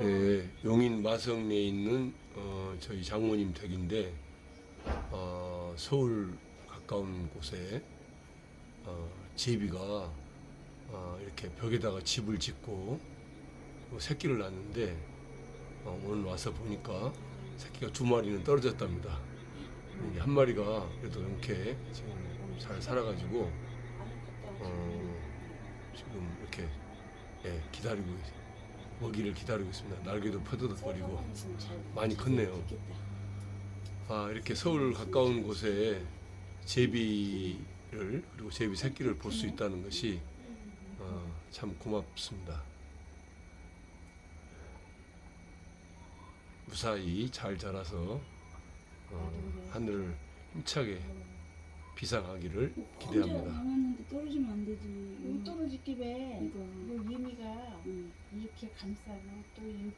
예, 용인 마성리에 있는 어, 저희 장모님 댁인데 어, 서울 가까운 곳에 어, 제비가 어, 이렇게 벽에다가 집을 짓고 그 새끼를 낳는데 어, 오늘 와서 보니까 새끼가 두 마리는 떨어졌답니다. 한 마리가 그래도 이렇게 지금 잘 살아가지고 어, 지금 이렇게 예, 기다리고 있- 먹이를 기다리고 있습니다. 날개도 퍼드덕 거리고 많이 컸네요. 아 이렇게 서울 가까운 곳에 제비를 그리고 제비 새끼를 볼 수 있다는 것이 어, 참 고맙습니다. 무사히 잘 자라서 어, 하늘을 힘차게 비상하기를 기대합니다. 떨어지면 안 되지. 못 떨어지기 왜 감싸고 또 일자